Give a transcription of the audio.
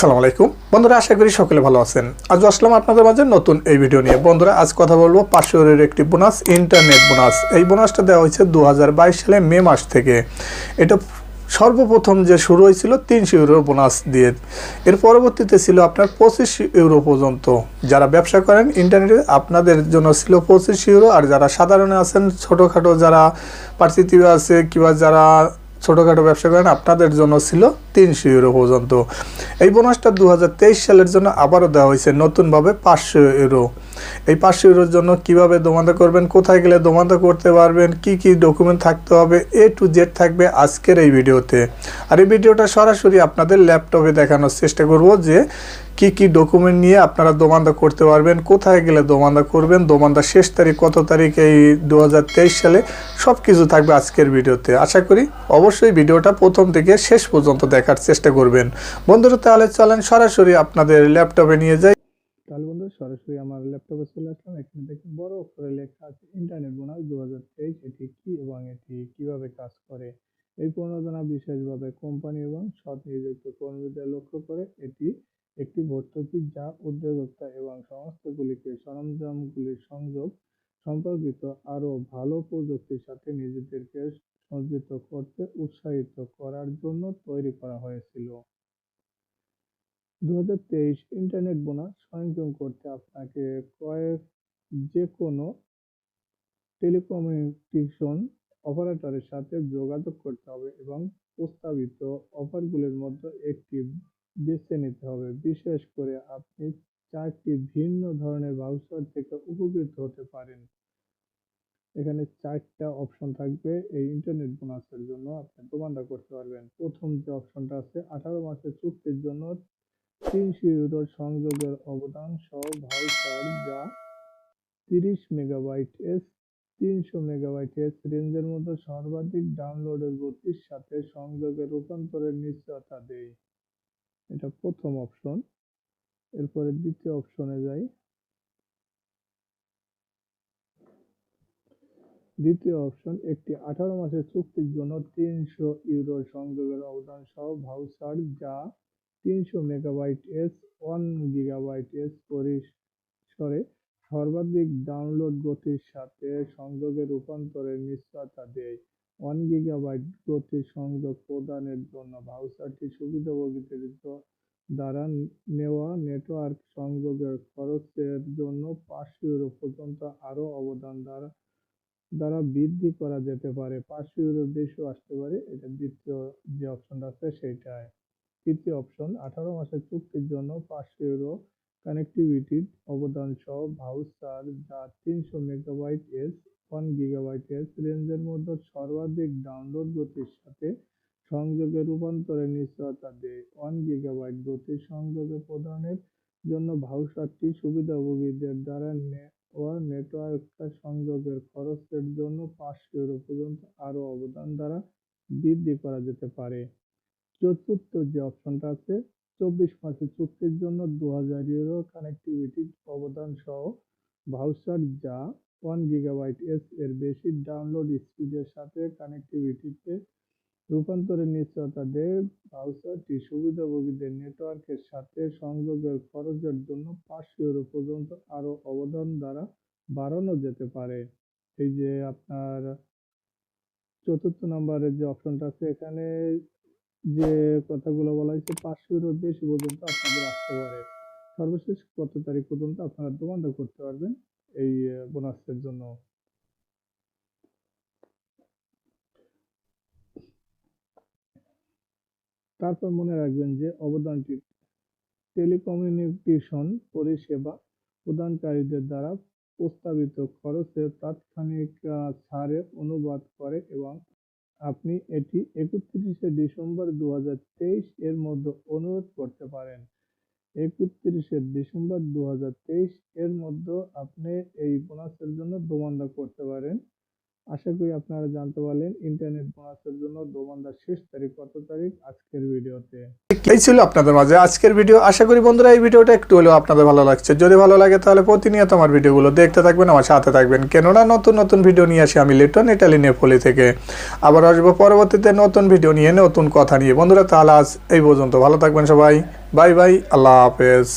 আসসালামু আলাইকুম। বন্ধুরা, আশা করি সকলে ভালো আছেন। আজ আসলাম আপনাদের মাঝে নতুন এই ভিডিও নিয়ে। বন্ধুরা, আজ কথা বলব পাঁচশোরের একটি বোনাস ইন্টারনেট বোনাস। এই বোনাসটা দেওয়া হয়েছে দু হাজার বাইশ সালে মে মাস থেকে। এটা সর্বপ্রথম যে শুরু হয়েছিল তিনশো ইউরো বোনাস দিয়ে। এর পরবর্তীতে ছিল আপনার পঁচিশ ইউরো পর্যন্ত। যারা ব্যবসা করেন ইন্টারনেটে আপনাদের জন্য ছিল পঁচিশ ইউরো। আর যারা সাধারণে আছেন, ছোটোখাটো যারা পার্সিটিভ আছে, কিংবা যারা ছোটোখাটো ব্যবসা করেন, আপনাদের জন্য ছিল তিনশো ইউরো পর্যন্ত। এই বোনাসটা দু হাজার তেইশ সালের জন্য আবারও দেওয়া হয়েছে নতুনভাবে পাঁচশো ইউরো। এই পাঁচশো ইউরোর জন্য কীভাবে দোমান্দা করবেন, কোথায় গেলে দোমান্দা করতে পারবেন, কি কি ডকুমেন্ট থাকতে হবে এ টু জেড থাকবে আজকের এই ভিডিওতে। আর এই ভিডিওটা সরাসরি আপনাদের ল্যাপটপে দেখানোর চেষ্টা করব যে কি কি ডকুমেন্ট নিয়ে আপনারা দোমান্দা করতে পারবেন, কোথায় গেলে দোমান্দা করবেন দোমান্দা শেষ তারিখ কত তারিখ এই দু হাজার তেইশ সালে সব কিছু থাকবে আজকের ভিডিওতে। আশা করি অবশ্যই ভিডিওটা প্রথম থেকে শেষ পর্যন্ত দেখার চেষ্টা করবেন। বন্ধুরা, তাহলে চলেন সরাসরি আপনাদের ল্যাপটপে নিয়ে যাই। তাহলে বন্ধু সরাসরি আমার ল্যাপটপে চলে আসলাম। এখানে দেখুন, বড় অক্ষরে লেখা আছে, ইন্টারনেট বোনাস দু হাজার তেইশ, এটি কি এবং এটি কীভাবে কাজ করে? এই প্রণোদনা বিশেষভাবে কোম্পানি এবং সৎ নিযুক্ত কর্মীদের লক্ষ্য করে এটি একটি ভর্তুকি যা উদ্যোক্তা এবং সংস্থাগুলিকে সরঞ্জামগুলির সংযোগ সম্পর্কিত আরও ভালো প্রযুক্তির সাথে নিজেদেরকে সজ্জিত করতে উৎসাহিত করার জন্য তৈরি করা হয়েছিল। দু ইন্টারনেট বোনাস স্বয়ংক্রিয় করতে আপনাকে কয়েক যে কোনো টেলিকমিউনিকেশন অপারেটরের সাথে যোগাযোগ করতে হবে এবং প্রস্তাবিত অফারগুলির মধ্যে একটি বেছে নিতে হবে। বিশেষ করে আপনি চারটি ভিন্ন ধরনের ভাউচার থেকে উপকৃত হতে পারেন। এখানে চারটা অপশন থাকবে। এই ইন্টারনেট বোনাসের জন্য আপনি দোমান্দা করতে পারবেন। প্রথম যে অপশনটা আছে, আঠারো মাসের চুক্তির জন্য তিনশো ইউরো সংযোগের অবদান সহ ভাউচার যা তিরিশ মেগাবাইট এস তিনশো মেগাবাইট এস রেঞ্জের মধ্যে সর্বাধিক ডাউনলোডের গতির সাথে সংযোগের রূপান্তরের নিশ্চয়তা দেয়। এটা প্রথম অপশন এরপরে দ্বিতীয় অপশনে যাই। দ্বিতীয় অপশন, একটি আঠারো মাসের চুক্তির জন্য তিনশো ইউরো সংযোগের অবদান সহ ভাউচার যা তিনশো megabytes, one gigabytes পরিসরে সর্বাধিক ডাউনলোড গতির সাথে সংযোগের রূপান্তরের নিশ্চয়তা দেয়। ওয়ান গিগাবাইট গতির সংযোগ প্রদানের জন্য ভাউচারটি সুবিধাভোগীদের দ্বারা নেওয়া নেটওয়ার্ক সংযোগের খরচের জন্য পাঁচশো ইউরো পর্যন্ত আরও অবদান দ্বারা দ্বারা বৃদ্ধি করা যেতে পারে। পাঁচশো ইউরোর বেশিও আসতে পারে। এটা দ্বিতীয় যে অপশনটা আছে সেইটায় তৃতীয় অপশন আঠারো মাসের চুক্তির জন্য পাঁচশো ইউরো কানেক্টিভিটির অবদান সহ ভাউচার যা তিনশো megabytes one gigabytes রেঞ্জের মধ্যে সর্বাধিক ডাউনলোড গতির সাথে সংযোগে রূপান্তরের নিশ্চয়তা দেয়। ওয়ান গিগাবাইট গতির সংযোগে প্রদানের জন্য ভাউচারটি সুবিধাভোগীদের দ্বারা নেওয়া নেটওয়ার্ক সংযোগের খরচের জন্য পাঁচশো ইউরো পর্যন্ত আরও অবদান দ্বারা বৃদ্ধি করা যেতে পারে। চতুর্থ যে অপশনটা আছে, চব্বিশ মাসের চুক্তির জন্য দু হাজার ইউরো কানেক্টিভিটি অবদান সহ ভাউচার যা ওয়ান গিগাবাইট এস এর বেশি ডাউনলোড স্পিডের সাথে কানেক্টিভিটিতে রূপান্তরের নিশ্চয়তা দেয় ভাউচারটি সুবিধাভোগীদের নেটওয়ার্কের সাথে সংযোগের খরচের জন্য পাঁচশো ইউরো পর্যন্ত আরও অবদান দ্বারা বাড়ানো যেতে পারে। এই যে আপনার চতুর্থ নম্বরের যে অপশনটা আছে, এখানে যে কথাগুলো বলা হয়েছে পাঁচশো ইউরোর বেশি পর্যন্ত আপনাদের আসতে পারে। সর্বশেষ কত তারিখ পর্যন্ত আপনারা দোমান্দা করতে পারবেন এই বোনাসের জন্য? তারপর মনে রাখবেন যে অবদানটি টেলিকমিউনিকেশন পরিষেবা প্রদানকারীদের দ্বারা প্রস্তাবিত খরচের তাৎক্ষণিক ছাড়ে অনুবাদ করে এবং আপনি এটি একত্রিশে ডিসেম্বর দু হাজার তেইশ এর মধ্যে অনুরোধ করতে পারেন। একত্রিশে ডিসেম্বর দু হাজার তেইশ এর মধ্যে আপনি এই বোনাসের জন্য দোমান্দা করতে পারেন। আশা করি আপনারা জানতে পারলেন ইন্টারনেট বোনাসের জন্য দোকানদার শেষ তারিখ কত তারিখ আজকের ভিডিওতে? এই ছিল আপনাদের মাঝে আজকের ভিডিও। আশা করি বন্ধুরা, এই ভিডিওটা একটু হলেও আপনাদের ভালো লাগছে। যদি ভালো লাগে তাহলে প্রতিনিয়ত আমার ভিডিওগুলো দেখতে থাকবেন, আমার সাথে থাকবেন। কেননা নতুন নতুন ভিডিও নিয়ে আসি আমি লিটন ইটালি নেপলি থেকে। আবার আসব পরবর্তীতে নতুন ভিডিও নিয়ে, নতুন কথা নিয়ে। বন্ধুরা, তাহলে আজ এই পর্যন্ত। ভালো থাকবেন সবাই। Bye bye. আল্লাহ হাফেজ।